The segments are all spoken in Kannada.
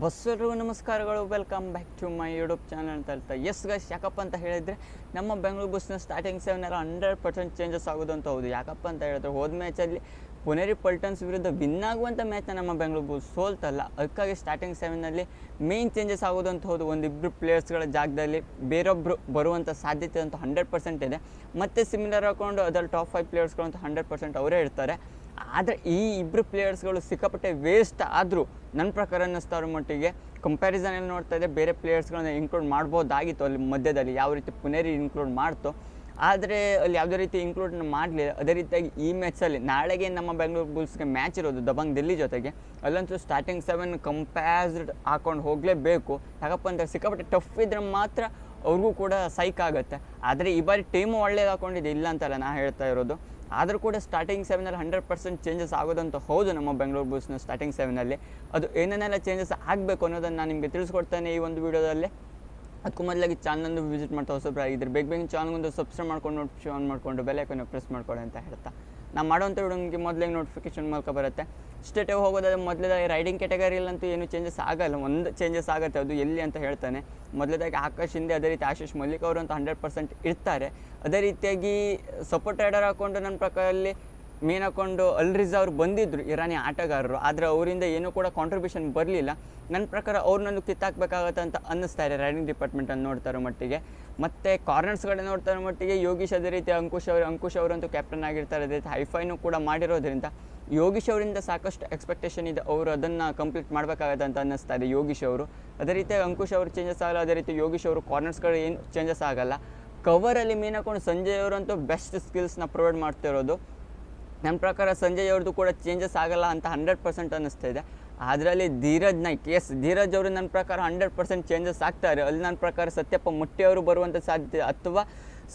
ಬಸ್ಸರು, ನಮಸ್ಕಾರಗಳು welcome back to my YouTube channel ಅಂತ ಹೇಳ್ತಾ. ಎಸ್ ಗೈಸ್ ಯಾಕಪ್ಪ ಅಂತ ಹೇಳಿದರೆ, ನಮ್ಮ ಬೆಂಗಳೂರು ಬಸ್ನ ಸ್ಟಾರ್ಟಿಂಗ್ ಸೆವೆನೆಲ್ಲ ಹಂಡ್ರೆಡ್ ಪರ್ಸೆಂಟ್ ಚೇಂಜಸ್ ಆಗೋದು ಅಂತ ಹೌದು. ಯಾಕಪ್ಪ ಅಂತ ಹೇಳಿದ್ರೆ, ಹೋದ ಮ್ಯಾಚಲ್ಲಿ ಪುನೇರಿ ಪಲ್ಟನ್ಸ್ ವಿರುದ್ಧ ವಿನ್ ಆಗುವಂಥ ಮ್ಯಾಚ್ನ ನಮ್ಮ ಬೆಂಗಳೂರು ಬುಲ್ಸ್ ಸೋಲ್ತಲ್ಲ. ಅದಕ್ಕಾಗಿ ಸ್ಟಾರ್ಟಿಂಗ್ ಸೆವೆನಲ್ಲಿ ಮೇನ್ ಚೇಂಜಸ್ ಆಗೋದು ಅಂತ ಹೌದು. ಒಂದಿಬ್ಬರು ಪ್ಲೇಯರ್ಸ್ಗಳ ಜಾಗದಲ್ಲಿ ಬೇರೊಬ್ಬರು ಬರುವಂಥ ಸಾಧ್ಯತೆ ಅಂತೂ ಹಂಡ್ರೆಡ್ ಪರ್ಸೆಂಟ್ ಇದೆ. ಮತ್ತು ಸಿಮಿಲರ್ ಹಾಕೊಂಡು ಅದರಲ್ಲಿ ಟಾಪ್ ಫೈವ್ ಅಂತ ಹಂಡ್ರೆಡ್ ಪರ್ಸೆಂಟ್ ಅವರೇ ಇರ್ತಾರೆ. ಆದರೆ ಈ ಇಬ್ಬರು ಪ್ಲೇಯರ್ಸ್ಗಳು ಸಿಕ್ಕಾಪಟ್ಟೆ ವೇಸ್ಟ್ ಆದರೂ ನನ್ನ ಪ್ರಕಾರ ಅನ್ನಿಸ್ತಾರ ಮಟ್ಟಿಗೆ ಕಂಪ್ಯಾರಿಸನಲ್ಲಿ ನೋಡ್ತಾ ಇದ್ದೆ ಬೇರೆ ಪ್ಲೇಯರ್ಸ್ಗಳನ್ನ ಇನ್ಕ್ಲೂಡ್ ಮಾಡ್ಬೋದಾಗಿತ್ತು ಅಲ್ಲಿ ಮಧ್ಯದಲ್ಲಿ, ಯಾವ ರೀತಿ ಪುನೇರಿ ಇನ್ಕ್ಲೂಡ್ ಮಾಡ್ತು. ಆದರೆ ಅಲ್ಲಿ ಯಾವುದೇ ರೀತಿ ಇನ್ಕ್ಲೂಡ್ ಮಾಡಲಿಲ್ಲ. ಅದೇ ರೀತಿಯಾಗಿ ಈ ಮ್ಯಾಚಲ್ಲಿ ನಾಳೆಗೆ ನಮ್ಮ ಬೆಂಗಳೂರು ಬುಲ್ಸ್ಗೆ ಮ್ಯಾಚ್ ಇರೋದು ದಬಂಗ್ ದಿಲ್ಲಿ ಜೊತೆಗೆ, ಅಲ್ಲಂತೂ ಸ್ಟಾರ್ಟಿಂಗ್ ಸೆವೆನ್ ಕಂಪ್ಯಾಸ್ಡ್ ಹಾಕೊಂಡು ಹೋಗಲೇಬೇಕು. ಯಾಕಪ್ಪ ಅಂದರೆ ಸಿಕ್ಕಾಪಟ್ಟೆ ಟಫ್ ಇದ್ರೆ ಮಾತ್ರ ಅವ್ರಿಗೂ ಕೂಡ ಸೈಕ್ ಆಗುತ್ತೆ. ಆದರೆ ಈ ಬಾರಿ ಟೀಮು ಒಳ್ಳೇದು ಹಾಕೊಂಡಿದೆ, ಇಲ್ಲ ಅಂತಲ್ಲ ನಾ ಹೇಳ್ತಾ ಇರೋದು. ಆದರೂ ಕೂಡ ಸ್ಟಾರ್ಟಿಂಗ್ ಸೆವೆನಲ್ಲಿ ಹಂಡ್ರೆಡ್ ಪರ್ಸೆಂಟ್ ಚೇಂಜಸ್ ಆಗೋದಂತ ಹೌದು ನಮ್ಮ ಬೆಂಗಳೂರು ಬುಲ್ಸ್ನ ಸ್ಟಾರ್ಟಿಂಗ್ ಸೆವೆನಲ್ಲಿ ಅದು ಏನೇನೆಲ್ಲ ಚೇಂಜಸ್ ಆಗಬೇಕು ಅನ್ನೋದನ್ನು ನಾನು ನಿಮಗೆ ತಿಳಿಸ್ಕೊಡ್ತೇನೆ ಈ ಒಂದು ವಿಡಿಯೋದಲ್ಲಿ. ಅದಕ್ಕೂ ಮೊದಲಾಗಿ ಚಾನಲ್ ವಿಸಿಟ್ ಮಾಡ್ತಾ ಹೊಸಬ್ರಾಗಿದ್ದರೆ. ಬೇಗ ಬೇಗ ಚಾನಲ್ಗೊಂದು ಸಬ್ಸ್ಕ್ರೈಬ್ ಮಾಡ್ಕೊಂಡು ನೋಟಿಫಿಕೇಶನ್ ಆನ್ ಮಾಡಿಕೊಂಡು ಬೆಲೆ ಪ್ರೆಸ್ ಮಾಡ್ಕೊಳ್ಳಿ ಅಂತ ಹೇಳ್ತಾ. ನಾವು ಮಾಡುವಂಥ ವಿಡಿಯೋ ಮೊದಲೇ ನೋಟಿಫಿಕೇಶನ್ ಮೂಲಕ ಬರುತ್ತೆ. ಸ್ಟೇಟಿಗೆ ಹೋಗೋದಾದ್ರೆ ಮೊದಲೇದಾಗಿ ರೈಡಿಂಗ್ ಕ್ಯಾಟಗರಿಯಲ್ಲಂತೂ ಏನು ಚೇಂಜಸ್ ಆಗಲ್ಲ. ಒಂದು ಚೇಂಜಸ್ ಆಗುತ್ತೆ, ಅದು ಎಲ್ಲಿ ಅಂತ ಹೇಳ್ತಾನೆ. ಮೊದಲೇದಾಗಿ ಆಕಾಶ್ ಹಿಂದೆ ಅದೇ ರೀತಿ ಆಶೀಶ್ ಮಲ್ಲಿಕ್ ಅವರು ಅಂತ ಹಂಡ್ರೆಡ್ ಪರ್ಸೆಂಟ್ ಇರ್ತಾರೆ. ಅದೇ ರೀತಿಯಾಗಿ ಸಪೋರ್ಟ್ ರೈಡರ್ ಹಾಕೊಂಡು ನನ್ನ ಪ್ರಕಾರ ಅಲ್ಲಿ ಮೇನ್ ಹಾಕೊಂಡು ಅಲ್ರಿಜ್ ಅವರು ಬಂದಿದ್ದರು ಇರಾನಿ ಆಟಗಾರರು. ಆದರೆ ಅವರಿಂದ ಏನೂ ಕೂಡ ಕಾಂಟ್ರಿಬ್ಯೂಷನ್ ಬರಲಿಲ್ಲ. ನನ್ನ ಪ್ರಕಾರ ಅವ್ರನ್ನೊಂದು ಕಿತ್ತಾಕಬೇಕಾಗತ್ತೆ ಅಂತ ಅನ್ನಿಸ್ತಾರೆ ರೈಡಿಂಗ್ ಡಿಪಾರ್ಟ್ಮೆಂಟನ್ನು ನೋಡ್ತಾರೋ ಮಟ್ಟಿಗೆ. ಮತ್ತು ಕಾರ್ನರ್ಸ್ಗಳನ್ನ ನೋಡ್ತಾರೆ ಮಟ್ಟಿಗೆ ಯೋಗೀಶ್ ಅದೇ ರೀತಿ ಅಂಕುಶ್ ಅವರು ಅಂಕುಶ್ ಅವರಂತೂ ಕ್ಯಾಪ್ಟನ್ ಆಗಿರ್ತಾರೆ. ಅದೇ ಹೈಫೈನು ಕೂಡ ಮಾಡಿರೋದ್ರಿಂದ ಯೋಗೀಶ್ ಅವರಿಂದ ಸಾಕಷ್ಟು ಎಕ್ಸ್ಪೆಕ್ಟೇಷನ್ ಇದೆ. ಅವರು ಅದನ್ನು ಕಂಪ್ಲೀಟ್ ಮಾಡಬೇಕಾಗತ್ತೆ ಅಂತ ಅನ್ನಿಸ್ತಾ ಇದೆ ಯೋಗೀಶ್ ಅವರು. ಅದೇ ರೀತಿ ಅಂಕುಶ್ ಅವರು ಚೇಂಜಸ್ ಆಗಲ್ಲ. ಅದೇ ರೀತಿ ಯೋಗೀಶ್ ಅವರು ಕಾರ್ನರ್ಸ್ಗಳು ಏನು ಚೇಂಜಸ್ ಆಗಲ್ಲ. ಕವರಲ್ಲಿ ಮೇನ್ ಹಾಕೊಂಡು ಸಂಜಯ್ ಅವರಂತೂ ಬೆಸ್ಟ್ ಸ್ಕಿಲ್ಸ್ನ ಪ್ರೊವೈಡ್ ಮಾಡ್ತಿರೋದು. ನನ್ನ ಪ್ರಕಾರ ಸಂಜಯ್ ಅವ್ರದ್ದು ಕೂಡ ಚೇಂಜಸ್ ಆಗಲ್ಲ ಅಂತ ಹಂಡ್ರೆಡ್ ಪರ್ಸೆಂಟ್ ಅನ್ನಿಸ್ತಾ ಇದೆ. ಅದರಲ್ಲಿ ಧೀರಜ್ ನಾಯ್ಕ್ ಎಸ್ ಧೀರಜ್ ಅವರು ನನ್ನ ಪ್ರಕಾರ ಹಂಡ್ರೆಡ್ ಪರ್ಸೆಂಟ್ ಚೇಂಜಸ್ ಆಗ್ತಾರೆ. ಅಲ್ಲಿ ನನ್ನ ಪ್ರಕಾರ ಸತ್ಯಪ್ಪ ಮುಟ್ಟಿ ಅವರು ಬರುವಂಥ ಸಾಧ್ಯತೆ ಅಥವಾ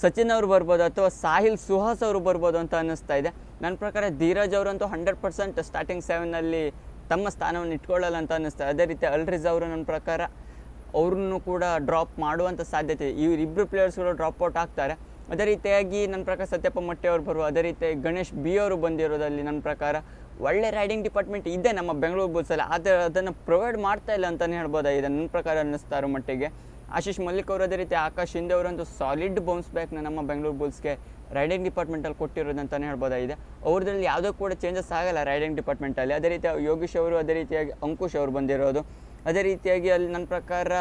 ಸಚಿನ್ ಅವರು ಬರ್ಬೋದು ಅಥವಾ ಸಾಹಿಲ್ ಸುಹಾಸ್ ಅವರು ಬರ್ಬೋದು ಅಂತ ಅನ್ನಿಸ್ತಾ ಇದೆ. ನನ್ನ ಪ್ರಕಾರ ಧೀರಜ್ ಅವರಂತೂ ಹಂಡ್ರೆಡ್ ಪರ್ಸೆಂಟ್ ಸ್ಟಾರ್ಟಿಂಗ್ ಸೆವೆನಲ್ಲಿ ತಮ್ಮ ಸ್ಥಾನವನ್ನು ಇಟ್ಕೊಳ್ಳಲ್ಲ ಅಂತ ಅನ್ನಿಸ್ತಾ ಅದೇ ರೀತಿ ಅಲ್ರಿಜ್ ಅವರು ನನ್ನ ಪ್ರಕಾರ ಅವ್ರನ್ನೂ ಕೂಡ ಡ್ರಾಪ್ ಮಾಡುವಂಥ ಸಾಧ್ಯತೆ ಇದೆ. ಇವರಿಬ್ಬರು ಪ್ಲೇಯರ್ಸ್ಗಳು ಡ್ರಾಪ್ ಔಟ್ ಆಗ್ತಾರೆ. ಅದೇ ರೀತಿಯಾಗಿ ನನ್ನ ಪ್ರಕಾರ ಸತ್ಯಪ್ಪ ಮಟ್ಟೆ ಅವರು ಬರುವ, ಅದೇ ರೀತಿ ಗಣೇಶ್ ಬಿ ಅವರು ಬಂದಿರೋದಲ್ಲಿ ನನ್ನ ಪ್ರಕಾರ ಒಳ್ಳೆ ರೈಡಿಂಗ್ ಡಿಪಾರ್ಟ್ಮೆಂಟ್ ಇದೆ ನಮ್ಮ ಬೆಂಗಳೂರು ಬುಲ್ಸಲ್ಲಿ ಆದರೆ ಅದನ್ನು ಪ್ರೊವೈಡ್ ಮಾಡ್ತಾ ಇಲ್ಲ ಅಂತಲೇ ಹೇಳ್ಬೋದಾಗಿದೆ ನನ್ನ ಪ್ರಕಾರ ಅನ್ನಿಸ್ತಾ ಇರೋ ಮಟ್ಟಿಗೆ. ಆಶೀಶ್ ಮಲ್ಲಿಕ್ ಅವರು ಅದೇ ರೀತಿ ಆಕಾಶ್ ಹಿಂದೆ ಅವರೊಂದು ಸಾಲಿಡ್ ಬೌನ್ಸ್ ಬ್ಯಾಕ್ನ ನಮ್ಮ ಬೆಂಗಳೂರು ಬುಲ್ಸ್ಗೆ ರೈಡಿಂಗ್ ಡಿಪಾರ್ಟ್ಮೆಂಟಲ್ಲಿ ಕೊಟ್ಟಿರೋದು ಅಂತಲೇ ಹೇಳ್ಬೋದಾಗಿದೆ ಅವ್ರದ್ರಲ್ಲಿ ಯಾವುದೋ ಕೂಡ ಚೇಂಜಸ್ ಆಗಲ್ಲ ರೈಡಿಂಗ್ ಡಿಪಾರ್ಟ್ಮೆಂಟಲ್ಲಿ ಅದೇ ರೀತಿ ಯೋಗೀಶ್ ಅವರು ಅದೇ ರೀತಿಯಾಗಿ, ಅಂಕುಶ್ ಅವರು ಬಂದಿರೋದು. ಅದೇ ರೀತಿಯಾಗಿ ಅಲ್ಲಿ ನನ್ನ ಪ್ರಕಾರ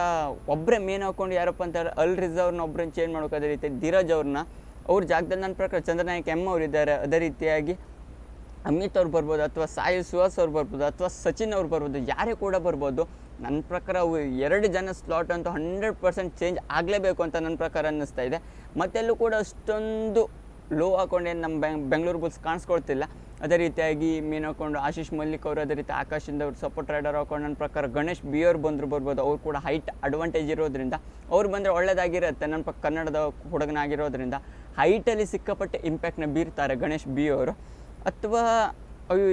ಒಬ್ಬರೇ ಮೇನ್ ಹಾಕೊಂಡು ಯಾರಪ್ಪ ಅಂತ ಹೇಳಿ ಅಲ್ ರಿಸರ್ವ್ನ ಒಬ್ಬರನ್ನ ಚೇಂಜ್ ಮಾಡೋಕೆ ಅದೇ ರೀತಿ ಧೀರಜ್ ಅವ್ರನ್ನ. ಅವ್ರ ಜಾಗದಲ್ಲಿ ನನ್ನ ಪ್ರಕಾರ ಚಂದ್ರನಾಯಕ್ ಎಂ ಅವರಿದ್ದಾರೆ. ಅದೇ ರೀತಿಯಾಗಿ ಅಮಿತ್ ಅವ್ರು ಬರ್ಬೋದು ಅಥವಾ ಸಾಯಿ ಸುಹಾಸ್ ಅವ್ರು ಬರ್ಬೋದು ಅಥವಾ ಸಚಿನ್ ಅವ್ರು ಬರ್ಬೋದು, ಯಾರೇ ಕೂಡ ಬರ್ಬೋದು ನನ್ನ ಪ್ರಕಾರ ಅವು ಎರಡು ಜನ ಸ್ಲಾಟ್ ಅಂತೂ ಹಂಡ್ರೆಡ್ ಪರ್ಸೆಂಟ್ ಚೇಂಜ್ ಆಗಲೇಬೇಕು ಅಂತ ನನ್ನ ಪ್ರಕಾರ ಅನ್ನಿಸ್ತಾ ಇದೆ. ಮತ್ತೆಲ್ಲೂ ಕೂಡ ಅಷ್ಟೊಂದು ಲೋ ಹಾಕೊಂಡೇನು ನಮ್ಮ ಬೆಂಗ್ ಬೆಂಗಳೂರು ಬುಲ್ಸ್ ಕಾಣಿಸ್ಕೊಳ್ತಿಲ್ಲ. ಅದೇ ರೀತಿಯಾಗಿ ಮೀನು ಹಾಕೊಂಡು ಆಶೀಶ್ ಮಲ್ಲಿಕ್ ಅವರು, ಅದೇ ರೀತಿ ಆಕಾಶಿಂದ ಅವರು ಸಪೋರ್ಟ್ ರೈಡರ್ ಹಾಕೊಂಡು ನನ್ನ ಪ್ರಕಾರ ಗಣೇಶ್ ಬಿ ಅವ್ರು ಬಂದರು ಬರ್ಬೋದು. ಅವ್ರು ಕೂಡ ಹೈಟ್ ಅಡ್ವಾಂಟೇಜ್ ಇರೋದ್ರಿಂದ, ಅವ್ರು ಬಂದರೆ ಒಳ್ಳೇದಾಗಿರುತ್ತೆ. ನನ್ನ ಪಕ್ಕ ಕನ್ನಡದ ಹುಡುಗನಾಗಿರೋದ್ರಿಂದ ಹೈಟಲ್ಲಿ ಸಿಕ್ಕಾಪಟ್ಟೆ ಇಂಪ್ಯಾಕ್ಟ್ನ ಬೀರ್ತಾರೆ ಗಣೇಶ್ ಬಿ ಅವರು. ಅಥವಾ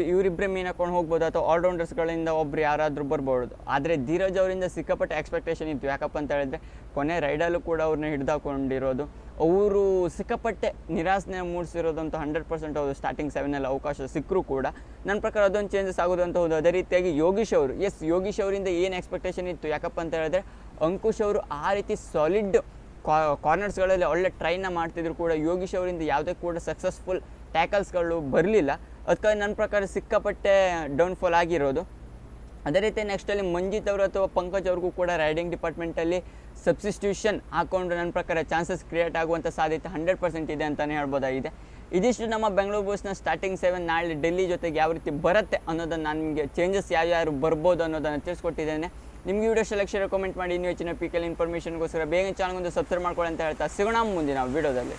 ಇವರಿಬ್ಬರೇ ಮೀನು ಹಾಕೊಂಡು ಹೋಗ್ಬೋದು ಅಥವಾ ಆಲ್ರೌಂಡರ್ಸ್ಗಳಿಂದ ಒಬ್ರು ಯಾರಾದರೂ ಬರ್ಬೋದು. ಆದರೆ ಧೀರಜ್ ಅವರಿಂದ ಸಿಕ್ಕಾಪಟ್ಟೆ ಎಕ್ಸ್ಪೆಕ್ಟೇಷನ್ ಇತ್ತು. ಯಾಕಪ್ಪ ಅಂತ ಹೇಳಿದ್ರೆ ಕೊನೆ ರೈಡಲ್ಲೂ ಕೂಡ ಅವ್ರನ್ನ ಹಿಡ್ದಾಕೊಂಡಿರೋದು. ಅವರು ಸಿಕ್ಕಾಪಟ್ಟೆ ನಿರಾಸನೆ ಮೂಡಿಸಿರೋದಂತ ಹಂಡ್ರೆಡ್ ಪರ್ಸೆಂಟ್ ಅವರು ಸ್ಟಾರ್ಟಿಂಗ್ ಸೆವೆನಲ್ಲಿ ಅವಕಾಶ ಸಿಕ್ಕರೂ ಕೂಡ ನನ್ನ ಪ್ರಕಾರ ಅದೊಂದು ಚೇಂಜಸ್ ಆಗೋದು ಅಂತ ಹೌದು. ಅದೇ ರೀತಿಯಾಗಿ ಯೋಗೀಶ್ ಅವರು. ಎಸ್ ಯೋಗೀಶ್ ಅವರಿಂದ ಏನು ಎಕ್ಸ್ಪೆಕ್ಟೇಷನ್ ಇತ್ತು? ಯಾಕಪ್ಪ ಅಂತ ಹೇಳಿದ್ರೆ ಅಂಕುಶ್ ಅವರು ಆ ರೀತಿ ಸಾಲಿಡ್ ಕಾರ್ನರ್ಸ್ಗಳಲ್ಲಿ ಒಳ್ಳೆ ಟ್ರೈನ ಮಾಡ್ತಿದ್ರು ಕೂಡ ಯೋಗೀಶ್ ಅವರಿಂದ ಯಾವುದೇ ಕೂಡ ಸಕ್ಸಸ್ಫುಲ್ ಟ್ಯಾಕಲ್ಸ್ಗಳು ಬರಲಿಲ್ಲ. ಅದಕ್ಕಾಗಿ ನನ್ನ ಪ್ರಕಾರ ಸಿಕ್ಕಾಪಟ್ಟೆ ಡೌನ್ಫಾಲ್ ಆಗಿರೋದು. ಅದೇ ರೀತಿ ನೆಕ್ಸ್ಟಲ್ಲಿ ಮಂಜಿತ್ ಅವರು ಅಥವಾ ಪಂಕಜ್ ಅವ್ರಿಗೂ ಕೂಡ ರೈಡಿಂಗ್ ಡಿಪಾರ್ಟ್ಮೆಂಟಲ್ಲಿ ಸಬ್ಸ್ಟಿಟ್ಯೂಷನ್ ಹಾಕೊಂಡು ನನ್ನ ಪ್ರಕಾರ ಚಾನ್ಸಸ್ ಕ್ರಿಯೇಟ್ ಆಗುವಂಥ ಸಾಧ್ಯತೆ ಹಂಡ್ರೆಡ್ ಪರ್ಸೆಂಟ್ ಇದೆ ಅಂತಲೇ ಹೇಳ್ಬೋದಾಗಿದೆ. ಇದಿಷ್ಟು ನಮ್ಮ ಬೆಂಗಳೂರು ಬಸ್ನ ಸ್ಟಾರ್ಟಿಂಗ್ ಸೆವೆನ್ ನಾಳೆ ಡೆಲ್ಲಿ ಜೊತೆಗೆ ಯಾವ ರೀತಿ ಬರುತ್ತೆ ಅನ್ನೋದನ್ನು ನಾನು ನಿಮಗೆ ಚೇಂಜಸ್ ಯಾವ್ಯಾರು ಬರ್ಬೋದು ಅನ್ನೋದನ್ನು ತಿಳಿಸ್ಕೊಟ್ಟಿದ್ದೇನೆ. ನಿಮಗೆ ವಿಡಿಯೋ ಸೆಲೆಕ್ಷನ್ ಕಮೆಂಟ್ ಮಾಡಿ ಇನ್ನೂ ಹೆಚ್ಚಿನ ಪೀಕಲ್ ಇನ್ಫಾರ್ಮೇಷನ್ಗೋಸ್ಕರ ಬೇಗ ಚಾನಲ್ಗೊಂದು ಸಬ್ಸ್ಕ್ರೈಬ್ ಮಾಡ್ಕೊಳ್ಳಿ ಅಂತ ಹೇಳ್ತಾ ಸಿಗೋಣ ಮುಂದಿನ ವಿಡಿಯೋದಲ್ಲಿ